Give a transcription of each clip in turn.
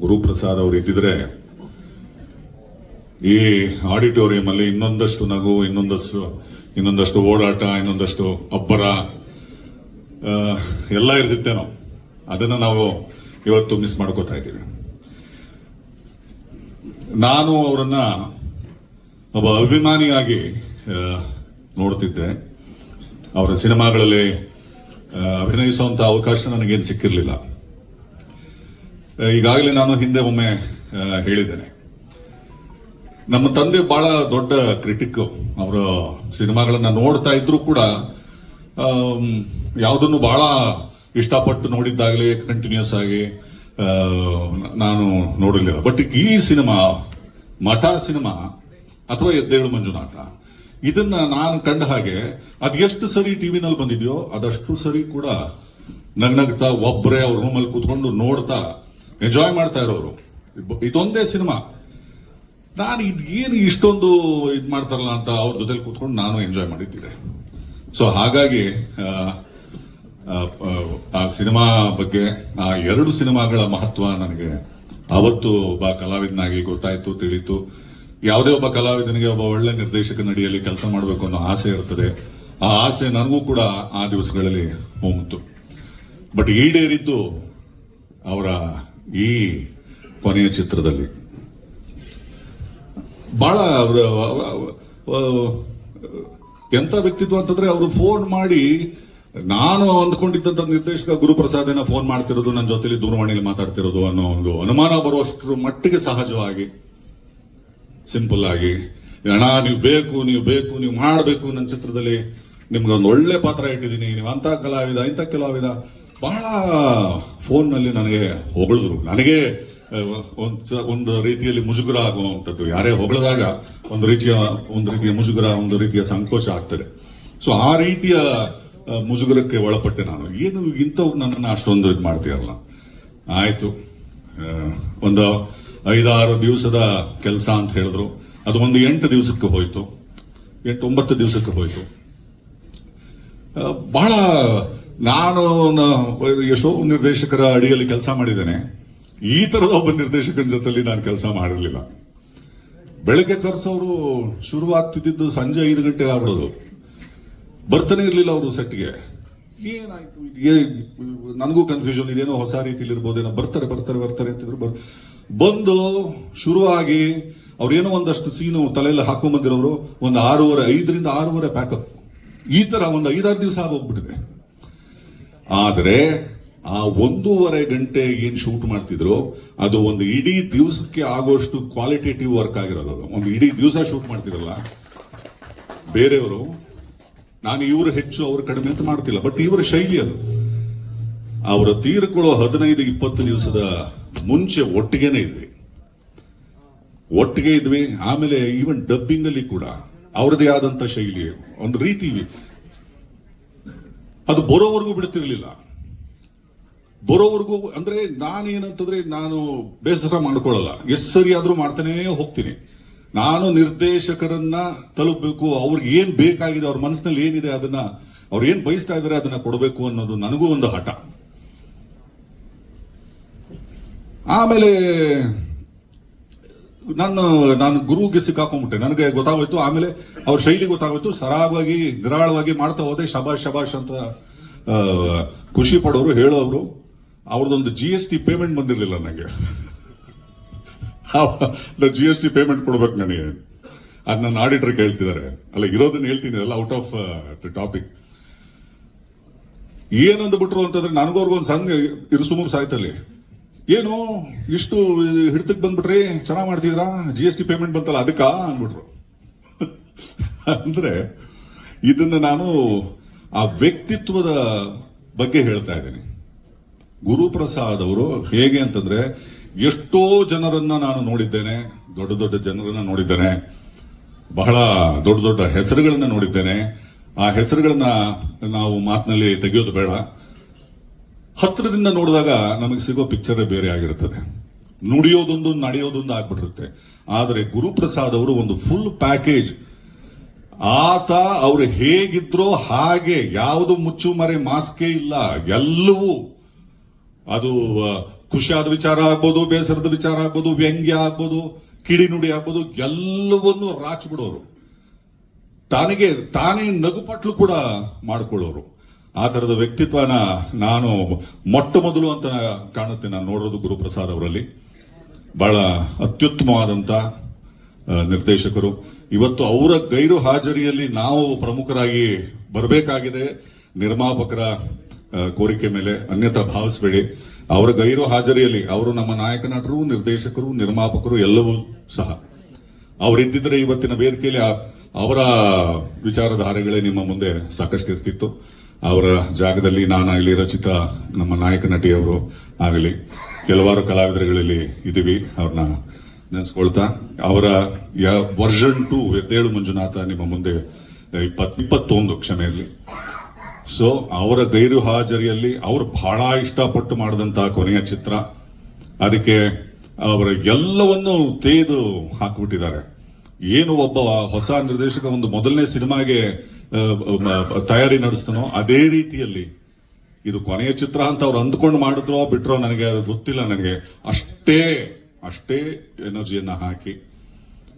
ಗುರುಪ್ರಸಾದ್ ಅವರು ಇದ್ದಿದ್ರೆ ಈ ಆಡಿಟೋರಿಯಂ ಅಲ್ಲಿ ಇನ್ನೊಂದಷ್ಟು ನಗು, ಇನ್ನೊಂದಷ್ಟು ಇನ್ನೊಂದಷ್ಟು ಓಡಾಟ, ಇನ್ನೊಂದಷ್ಟು ಅಬ್ಬರ ಎಲ್ಲ ಇರ್ತಿತ್ತೇನೋ. ಅದನ್ನ ನಾವು ಇವತ್ತು ಮಿಸ್ ಮಾಡ್ಕೋತಾ ಇದ್ದೀವಿ. ನಾನು ಅವರನ್ನ ಒಬ್ಬ ಅಭಿಮಾನಿಯಾಗಿ ನೋಡ್ತಿದ್ದೆ. ಅವರ ಸಿನಿಮಾಗಳಲ್ಲಿ ಅಭಿನಯಿಸುವಂಥ ಅವಕಾಶ ನನಗೇನು ಸಿಕ್ಕಿರಲಿಲ್ಲ. ಈಗಾಗಲೇ ನಾನು ಹಿಂದೆ ಒಮ್ಮೆ ಹೇಳಿದ್ದೇನೆ. ನಮ್ಮ ತಂದೆ ಬಹಳ ದೊಡ್ಡ ಕ್ರಿಟಿಕ್ ಅವರ ಸಿನಿಮಾಗಳನ್ನ ನೋಡ್ತಾ ಇದ್ರು ಕೂಡ ಯಾವುದನ್ನು ಬಹಳ ಇಷ್ಟಪಟ್ಟು ನೋಡಿದ್ದಾಗಲೇ ಕಂಟಿನ್ಯೂಸ್ ಆಗಿ ನಾನು ನೋಡಲಿಲ್ಲ. ಬಟ್ ಈ ಸಿನಿಮಾ, ಮಠ ಸಿನಿಮಾ, ಅಥವಾ ಎದ್ದೇಳು ಮಂಜುನಾಥ, ಇದನ್ನ ನಾನು ಕಂಡ ಹಾಗೆ, ಅದು ಎಷ್ಟು ಸರಿ ಟಿವಿನಲ್ಲಿ ಬಂದಿದೆಯೋ, ಅದಷ್ಟು ಸರಿ ಕೂಡ ನಗ್ನಗ್ತಾ ಒಬ್ಬರೇ ಅವ್ರ ರೂಮಲ್ಲಿ ಕೂತ್ಕೊಂಡು ನೋಡ್ತಾ ಎಂಜಾಯ್ ಮಾಡ್ತಾ ಇರೋರು. ಇದೊಂದೇ ಸಿನಿಮಾ. ನಾನು ಇದೇನು ಇಷ್ಟೊಂದು ಇದು ಮಾಡ್ತಾರಲ್ಲ ಅಂತ ಅವ್ರ ಜೊತೆಲಿ ಕೂತ್ಕೊಂಡು ನಾನು ಎಂಜಾಯ್ ಮಾಡಿದ್ದೆ ಸೊ ಹಾಗಾಗಿ ಆ, ಸಿನಿಮಾ ಬಗ್ಗೆ ಆ ಎರಡು ಸಿನಿಮಾಗಳ ಮಹತ್ವ ನನಗೆ ಅವತ್ತು ಒಬ್ಬ ಕಲಾವಿದನಾಗಿ ಗೊತ್ತಾಯ್ತು ತಿಳಿತು. ಯಾವುದೇ ಒಬ್ಬ ಕಲಾವಿದನಿಗೆ ಒಬ್ಬ ಒಳ್ಳೆ ನಿರ್ದೇಶಕ ನಡಿಯಲ್ಲಿ ಕೆಲಸ ಮಾಡಬೇಕು ಅನ್ನೋ ಆಸೆ ಇರ್ತದೆ. ಆ ಆಸೆ ನನಗೂ ಕೂಡ ಆ ದಿವಸಗಳಲ್ಲಿ ಹೋಗಿತ್ತು ಬಟ್ ಈಡೇರಿದ್ದು ಅವರ ಈ ಕೊನೆಯ ಚಿತ್ರದಲ್ಲಿ. ಬಹಳ ಎಂಥ ವ್ಯಕ್ತಿತ್ವ ಅಂತಂದ್ರೆ ಅವರು ಫೋನ್ ಮಾಡಿ, ನಾನು ಅಂದ್ಕೊಂಡಿದ್ದಂತ ನಿರ್ದೇಶಕ ಗುರುಪ್ರಸಾದೇನ ಫೋನ್ ಮಾಡ್ತಿರೋದು ನನ್ನ ಜೊತೆಲಿ ದೂರವಾಣಿಯಲ್ಲಿ ಮಾತಾಡ್ತಿರೋದು ಅನ್ನೋ ಒಂದು ಅನುಮಾನ ಬರುವಷ್ಟರ ಮಟ್ಟಿಗೆ ಸಹಜವಾಗಿ ಸಿಂಪಲ್ ಆಗಿ, ಅಣ್ಣ, ನೀವು ಬೇಕು ನೀವು ಬೇಕು, ನೀವು ಮಾಡಬೇಕು ನನ್ನ ಚಿತ್ರದಲ್ಲಿ ನಿಮ್ಗೆ ಒಂದು ಒಳ್ಳೆ ಪಾತ್ರ ಇಟ್ಟಿದ್ದೀನಿ. ನೀವು ಅಂತ ಕಲಾವಿದ, ಇಂಥ ಕಲಾವಿದ ಬಹಳ ಫೋನ್ನಲ್ಲಿ ನನಗೆ ಹೊಗಳಿದ್ರು. ನನಗೆ ಒಂದು ಒಂದು ರೀತಿಯಲ್ಲಿ ಮುಜುಗರ ಆಗುವಂಥದ್ದು. ಯಾರೇ ಹೊಗಳಿದಾಗ ಒಂದು ರೀತಿಯ ಒಂದು ರೀತಿಯ ಮುಜುಗರ, ಒಂದು ರೀತಿಯ ಸಂಕೋಚ ಆಗ್ತದೆ. ಸೊ ಆ ರೀತಿಯ ಮುಜುಗರಕ್ಕೆ ಒಳಪಟ್ಟೆ ನಾನು. ಏನು ಇಂಥವು ನನ್ನನ್ನು ಅಷ್ಟೊಂದು ಇದು ಮಾಡ್ತೀರಲ್ಲ ಆಯಿತು. ಒಂದು ಐದಾರು ದಿವಸದ ಕೆಲಸ ಅಂತ ಹೇಳಿದ್ರು. ಅದು ಒಂದು ಎಂಟು ದಿವಸಕ್ಕೆ ಹೋಯಿತು. ಎಂಟು, ಒಂಬತ್ತು ದಿವಸಕ್ಕೆ ಹೋಯಿತು. ಬಹಳ ನಾನು ಯಶೋ ನಿರ್ದೇಶಕರ ಅಡಿಯಲ್ಲಿ ಕೆಲಸ ಮಾಡಿದ್ದೇನೆ. ಈ ತರದ ಒಬ್ಬ ನಿರ್ದೇಶಕನ ಜೊತೆಲಿ ನಾನು ಕೆಲಸ ಮಾಡಿರಲಿಲ್ಲ. ಬೆಳಗ್ಗೆ ತರಿಸೋರು ಶುರುವಾಗ್ತಿದ್ದು ಸಂಜೆ ಐದು ಗಂಟೆ ಆಗ್ಬಿಡೋದು. ಬರ್ತಾನೆ ಇರಲಿಲ್ಲ ಅವರು ಸೆಟ್ಗೆ. ಏನಾಯ್ತು? ನನಗೂ ಕನ್ಫ್ಯೂಷನ್ ಇದೇನೋ ಹೊಸ ರೀತಿಲಿ ಇರ್ಬೋದೇನೋ. ಬರ್ತಾರೆ ಬರ್ತಾರೆ ಬರ್ತಾರೆ ಅಂತಿದ್ರು. ಬರ್, ಬಂದು ಶುರುವಾಗಿ ಅವ್ರೇನೋ ಒಂದಷ್ಟು ಸೀನು ತಲೆಯಲ್ಲಿ ಹಾಕೊಂಡ್ ಬಂದಿರೋರು ಒಂದು ಆರೂವರೆ, ಐದರಿಂದ ಆರೂವರೆ ಪ್ಯಾಕಪ್ ಈ ತರ ಒಂದು ಐದಾರು ದಿವಸ ಆಗೋಗ್ಬಿಟ್ಟಿದೆ. ಆದರೆ ಆ ಒಂದೂವರೆ ಗಂಟೆ ಏನ್ ಶೂಟ್ ಮಾಡ್ತಿದ್ರು, ಅದು ಒಂದು ಇಡೀ ದಿವಸಕ್ಕೆ ಆಗೋಷ್ಟು ಕ್ವಾಲಿಟೇಟಿವ್ ವರ್ಕ್ ಆಗಿರೋದು ಅದು. ಒಂದು ಇಡೀ ದಿವಸ ಶೂಟ್ ಮಾಡ್ತಿರಲ್ಲ ಬೇರೆಯವರು, ನಾನು ಇವರು ಹೆಚ್ಚು, ಅವರು ಕಡಿಮೆ ಅಂತ ಮಾಡ್ತಿಲ್ಲ ಬಟ್ ಇವರ ಶೈಲಿ ಅದು. ಅವರ ತೀರ್ಕೊಳ್ಳೋ ಹದಿನೈದು, ಇಪ್ಪತ್ತು ದಿವಸದ ಮುಂಚೆ ಒಟ್ಟಿಗೆನೆ ಇದ್ವಿ. ಒಟ್ಟಿಗೆ ಇದ್ವಿ, ಆಮೇಲೆ ಈವನ್ ಡಬ್ಬಿಂಗ್ ಅಲ್ಲಿ ಕೂಡ ಅವರದೇ ಆದಂತ ಶೈಲಿ, ಒಂದು ರೀತಿ ಅದು ಬರೋವರೆಗೂ ಬಿಡ್ತಿರ್ಲಿಲ್ಲ ಬರೋವರೆಗೂ ಅಂದ್ರೆ ನಾನೇನಂತಂದ್ರೆ ನಾನು ಬೇಸರ ಮಾಡ್ಕೊಳ್ಳಲ್ಲ. ಎಷ್ಟು ಸರಿ ಆದ್ರೂ ಮಾಡ್ತಾನೇ ಹೋಗ್ತೀನಿ. ನಾನು ನಿರ್ದೇಶಕರನ್ನ ತಲುಪಬೇಕು, ಅವ್ರಿಗೆ ಏನ್ ಬೇಕಾಗಿದೆ, ಅವ್ರ ಮನಸ್ಸಿನಲ್ಲಿ ಏನಿದೆ ಅದನ್ನ ಅವ್ರು ಏನ್ ಬಯಸ್ತಾ ಇದಾರೆ ಅದನ್ನ ಕೊಡಬೇಕು ಅನ್ನೋದು ನನಗೂ ಒಂದು ಹಠ. ಆಮೇಲೆ ನಾನು ನಾನು ಗುರುಗೆ ಸಿಕ್ಕಾಕೊಂಡ್ಬಿಟ್ಟೆ. ನನಗೆ ಗೊತ್ತಾಗೋಯ್ತು, ಆಮೇಲೆ ಅವ್ರ ಶೈಲಿ ಗೊತ್ತಾಗೋಯ್ತು. ಸರಾಗವಾಗಿ, ನಿರಾಳವಾಗಿ ಮಾಡ್ತಾ ಹೋದೆ, ಶಬಾಷ್ ಶಬಾಷ್ ಅಂತ ಖುಷಿ ಪಡೋರು ಹೇಳೋರು ಅವ್ರದ್ದೊಂದು ಜಿ ಎಸ್ ಟಿ ಪೇಮೆಂಟ್ ಬಂದಿರಲಿಲ್ಲ ನನಗೆ ಜಿ ಎಸ್ ಟಿ ಪೇಮೆಂಟ್ ಕೊಡ್ಬೇಕು ನನಗೆ. ಅದ್ ನನ್ನ ಆಡಿಟರ್ ಕೇಳ್ತಿದ್ದಾರೆ. ಅಲ್ಲ, ಇರೋದನ್ನ ಹೇಳ್ತೀನಿ ಅಲ್ಲ ಔಟ್ ಆಫ್ ಟಾಪಿಕ್ ಏನಂದು ಬಿಟ್ರು ಅಂತಂದ್ರೆ ನನಗೋರ್ಗೊಂದು ಸಂಘ ಇರು, ಸುಮಾರು ಸಾಯ್ತಲ್ಲಿ. ಏನು? ಇಷ್ಟು ಹಿಡಿತಕ್ಕೆ ಬಂದ್ಬಿಟ್ರಿ? ಚೆನ್ನಾಗ್ ಮಾಡ್ತಿದ್ರಾ ಜಿ ಎಸ್ ಟಿ ಪೇಮೆಂಟ್ ಬಂತಲ್ಲ, ಅದಕ್ಕ ಅಂದ್ಬಿಟ್ರು. ಅಂದ್ರೆ, ಇದನ್ನ ನಾನು ಆ ವ್ಯಕ್ತಿತ್ವದ ಬಗ್ಗೆ ಹೇಳ್ತಾ ಇದ್ದೀನಿ. ಗುರುಪ್ರಸಾದ್ ಅವರು ಹೇಗೆ ಅಂತಂದ್ರೆ, ಎಷ್ಟೋ ಜನರನ್ನ ನಾನು ನೋಡಿದ್ದೇನೆ, ದೊಡ್ಡ ದೊಡ್ಡ ಜನರನ್ನ ನೋಡಿದ್ದೇನೆ, ಬಹಳ ದೊಡ್ಡ ದೊಡ್ಡ ಹೆಸರುಗಳನ್ನ ನೋಡಿದ್ದೇನೆ. ಆ ಹೆಸರುಗಳನ್ನ ನಾವು ಮಾತಿನಲ್ಲಿ ತೆಗೆಯೋದು ಬೇಡ. ಹತ್ತಿರದಿಂದ ನೋಡಿದಾಗ ನಮಗೆ ಸಿಗೋ ಪಿಕ್ಚರೇ ಬೇರೆ ಆಗಿರುತ್ತದೆ. ನುಡಿಯೋದೊಂದು, ನಡೆಯೋದೊಂದು ಆಗ್ಬಿಟ್ಟಿರುತ್ತೆ. ಆದರೆ ಗುರುಪ್ರಸಾದ್ ಅವರು ಒಂದು ಫುಲ್ ಪ್ಯಾಕೇಜ್ ಆತ, ಅವರು ಹೇಗಿದ್ರೋ ಹಾಗೆ, ಯಾವುದು ಮುಚ್ಚುಮರೆ ಮಾಸ್ಕೇ ಇಲ್ಲ, ಎಲ್ಲವೂ. ಅದು ಖುಷಿಯಾದ ವಿಚಾರ ಆಗ್ಬೋದು, ಬೇಸರದ ವಿಚಾರ ಆಗ್ಬೋದು, ವ್ಯಂಗ್ಯ ಆಗ್ಬೋದು, ಕಿಡಿನುಡಿ ಆಗ್ಬೋದು, ಎಲ್ಲವನ್ನೂ ರಾಚ್ಬಿಡೋರು ತಾನಿಗೆ, ತಾನೇ ನಗುಪಟ್ಲು ಕೂಡ ಮಾಡ್ಕೊಳ್ಳೋರು. ಆ ತರದ ವ್ಯಕ್ತಿತ್ವನ ನಾನು ಮೊಟ್ಟ ಮೊದಲು ಅಂತ ಕಾಣುತ್ತೆ ನಾನು ನೋಡೋದು ಗುರುಪ್ರಸಾದ್ ಅವರಲ್ಲಿ. ಬಹಳ ಅತ್ಯುತ್ತಮವಾದಂತ ನಿರ್ದೇಶಕರು. ಇವತ್ತು ಅವರ ಗೈರು ಹಾಜರಿಯಲ್ಲಿ ನಾವು ಪ್ರಮುಖರಾಗಿ ಬರಬೇಕಾಗಿದೆ. ನಿರ್ಮಾಪಕರ ಕೋರಿಕೆ ಮೇಲೆ ಅನ್ಯತಾ ಭಾವಿಸಬೇಡಿ. ಅವರ ಗೈರು ಹಾಜರಿಯಲ್ಲಿ ಅವರು ನಮ್ಮ ನಾಯಕ ನಟರು ನಿರ್ದೇಶಕರು, ನಿರ್ಮಾಪಕರು ಎಲ್ಲವೂ ಸಹ. ಅವರಿದ್ದಿದ್ರೆ ಇವತ್ತಿನ ವೇದಿಕೆಯಲ್ಲಿ ಅವರ ವಿಚಾರಧಾರೆಗಳೇ ನಿಮ್ಮ ಮುಂದೆ ಸಾಕಷ್ಟು ಇರ್ತಿತ್ತು ಅವರ ಜಾಗದಲ್ಲಿ ನಾನಾಗಲಿ ರಚಿತಾ ನಮ್ಮ ನಾಯಕ ನಟಿಯವರು ಆಗಲಿ, ಕೆಲವಾರು ಕಲಾವಿದರುಗಳಲ್ಲಿ ಇದ್ದೀವಿ, ಅವ್ರನ್ನ ನೆನೆಸ್ಕೊಳ್ತಾ. ಅವರ ವರ್ಷನ್ ಟು ಎದ್ದೇಳು ಮಂಜುನಾಥ ನಿಮ್ಮ ಮುಂದೆ ಇಪ್ಪತ್, ಇಪ್ಪತ್ತೊಂದು ಕ್ಷಮೆಯಲ್ಲಿ. ಸೊ ಅವರ ಗೈರು ಹಾಜರಿಯಲ್ಲಿ ಅವರು ಬಹಳ ಇಷ್ಟಪಟ್ಟು ಮಾಡಿದಂತಹ ಕೊನೆಯ ಚಿತ್ರ. ಅದಕ್ಕೆ ಅವರ ಎಲ್ಲವನ್ನು ತೇದು ಹಾಕಿಬಿಟ್ಟಿದ್ದಾರೆ. ಏನು ಒಬ್ಬ ಹೊಸ ನಿರ್ದೇಶಕ ಒಂದು ಮೊದಲನೇ ಸಿನಿಮಾಗೆ ತಯಾರಿ ನಡೆಸ್ತಾನೋ ಅದೇ ರೀತಿಯಲ್ಲಿ ಇದು ಕೊನೆಯ ಚಿತ್ರ ಅಂತ ಅವ್ರು ಅಂದ್ಕೊಂಡು ಮಾಡಿದ್ರೋ ಬಿಟ್ರೋ ನನಗೆ ಗೊತ್ತಿಲ್ಲ ನನಗೆ. ಅಷ್ಟೇ ಅಷ್ಟೇ ಎನರ್ಜಿಯನ್ನು ಹಾಕಿ,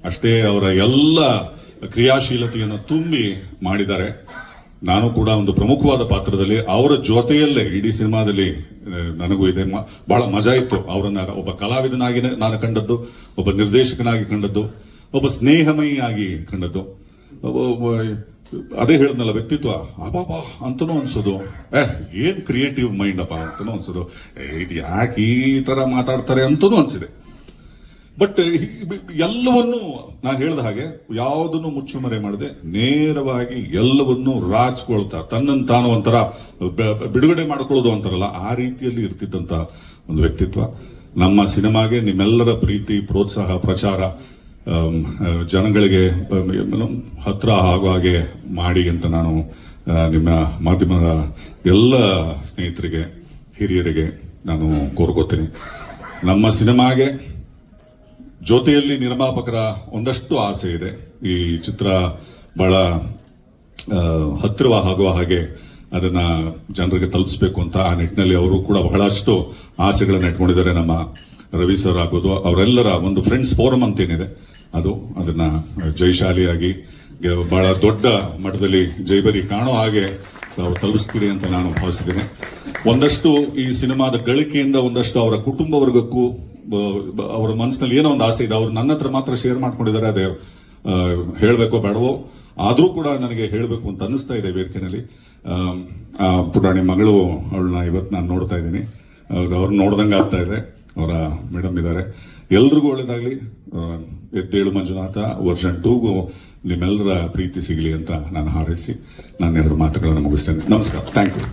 ಅಷ್ಟೇ ಅವರ ಎಲ್ಲ ಕ್ರಿಯಾಶೀಲತೆಯನ್ನು ತುಂಬಿ ಮಾಡಿದ್ದಾರೆ. ನಾನು ಕೂಡ ಒಂದು ಪ್ರಮುಖವಾದ ಪಾತ್ರದಲ್ಲಿ ಅವರ ಜೊತೆಯಲ್ಲೇ ಇಡೀ ಸಿನಿಮಾದಲ್ಲಿ ನನಗೂ ಇದೆ. ಬಹಳ ಮಜಾ ಇತ್ತು. ಅವರನ್ನ ಒಬ್ಬ ಕಲಾವಿದನಾಗಿ ನಾನು ಕಂಡದ್ದು, ಒಬ್ಬ ನಿರ್ದೇಶಕನಾಗಿ ಕಂಡದ್ದು, ಒಬ್ಬ ಸ್ನೇಹಮಯಿಯಾಗಿ ಕಂಡದ್ದು. ಅದೇ ಹೇಳಿದ್ನಲ್ಲ, ವ್ಯಕ್ತಿತ್ವ. ಅಪಾಪ ಅಂತನೂ ಅನ್ಸೋದು. ಏ, ಏನ್ ಕ್ರಿಯೇಟಿವ್ ಮೈಂಡ್ ಅಪ್ಪ ಅಂತನೂ ಅನ್ಸೋದು. ಇದು ಯಾಕೆ ಈ ತರ ಮಾತಾಡ್ತಾರೆ ಅಂತನೂ ಅನ್ಸಿದೆ. ಬಟ್ ಎಲ್ಲವನ್ನೂ ನಾ ಹೇಳಿದ ಹಾಗೆ, ಯಾವುದನ್ನು ಮುಚ್ಚುಮರೆ ಮಾಡದೆ, ನೇರವಾಗಿ ಎಲ್ಲವನ್ನೂ ರಾಚ್ಕೊಳ್ತಾ ತನ್ನನ್ನು ತಾನು ಒಂಥರ ಬಿಡುಗಡೆ ಮಾಡ್ಕೊಳ್ಳೋದು ಅಂತಾರಲ್ಲ, ಆ ರೀತಿಯಲ್ಲಿ ಇರ್ತಿದ್ದಂತ ಒಂದು ವ್ಯಕ್ತಿತ್ವ. ನಮ್ಮ ಸಿನಿಮಾಗೆ ನಿಮ್ಮೆಲ್ಲರ ಪ್ರೀತಿ, ಪ್ರೋತ್ಸಾಹ, ಪ್ರಚಾರ ಜನಗಳಿಗೆ ಹತ್ರ ಆಗೋ ಹಾಗೆ ಮಾಡಿ ಅಂತ ನಾನು ನಿಮ್ಮ ಮಾಧ್ಯಮದ ಎಲ್ಲ ಸ್ನೇಹಿತರಿಗೆ, ಹಿರಿಯರಿಗೆ ನಾನು ಕೋರ್ಕೋತೀನಿ. ನಮ್ಮ ಸಿನಿಮಾಗೆ ಜೊತೆಯಲ್ಲಿ ನಿರ್ಮಾಪಕರ ಒಂದಷ್ಟು ಆಸೆ ಇದೆ. ಈ ಚಿತ್ರ ಬಹಳ ಹತ್ತಿರವ ಹತ್ತಿರ ಆಗುವ ಹಾಗೆ ಅದನ್ನ ಜನರಿಗೆ ತಲುಪಿಸಬೇಕು ಅಂತ ಆ ನಿಟ್ಟಿನಲ್ಲಿ ಅವರು ಕೂಡ ಬಹಳಷ್ಟು ಆಸೆಗಳನ್ನ ಇಟ್ಕೊಂಡಿದ್ದಾರೆ. ನಮ್ಮ ರವಿ ಸರ್ ಆಗೋದು ಅವರೆಲ್ಲರ ಒಂದು ಫ್ರೆಂಡ್ಸ್ ಫೋರಮ್ ಅಂತ ಏನಿದೆ ಅದು ಅದನ್ನ ಜಯಶಾಲಿಯಾಗಿ ಗೆ- ಬಹಳ ದೊಡ್ಡ ಮಟ್ಟದಲ್ಲಿ ಜೈಬರಿ ಕಾಣೋ ಹಾಗೆ ತಾವು ತಲುಪಿಸ್ತೀರಿ ಅಂತ ನಾನು ಭಾವಿಸಿದ್ದೇನೆ ಒಂದಷ್ಟು ಈ ಸಿನಿಮಾದ ಗಳಿಕೆಯಿಂದ ಒಂದಷ್ಟು ಅವರ ಕುಟುಂಬ ವರ್ಗಕ್ಕೂ ಅವರ ಮನಸ್ಸಿನಲ್ಲಿ ಏನೋ ಒಂದು ಆಸೆ ಇದೆ. ಅವರು ನನ್ನ ಹತ್ರ ಮಾತ್ರ ಶೇರ್ ಮಾಡ್ಕೊಂಡಿದ್ದಾರೆ. ಅದೇ ಹೇಳಬೇಕೋ ಬೇಡವೋ ಆದರೂ ಕೂಡ ನನಗೆ ಹೇಳಬೇಕು ಅಂತ ಅನ್ನಿಸ್ತಾ ಇದೆ ಆ ಪುಟಾಣಿ ಮಗಳು ಅವಳನ್ನ ಇವತ್ತು ನಾನು ನೋಡ್ತಾ ಇದ್ದೀನಿ. ಅವ್ರು ನೋಡ್ದಂಗೆ ಆಗ್ತಾ ಇದೆ. ಅವರ ಮೇಡಮ್ ಇದ್ದಾರೆ. ಎಲ್ರಿಗೂ ಒಳ್ಳೇದಾಗ್ಲಿ. ಎದ್ದೇಳು ಮಂಜುನಾಥ, ವರ್ಷನ್ ಟೂಗೂ ನಿಮ್ಮೆಲ್ಲರ ಪ್ರೀತಿ ಸಿಗಲಿ ಅಂತ ನಾನು ಹಾರೈಸಿ ನಾನು ಎರಡು ಮಾತುಗಳನ್ನು ಮುಗಿಸ್ತೇನೆ. ನಮಸ್ಕಾರ. Thank you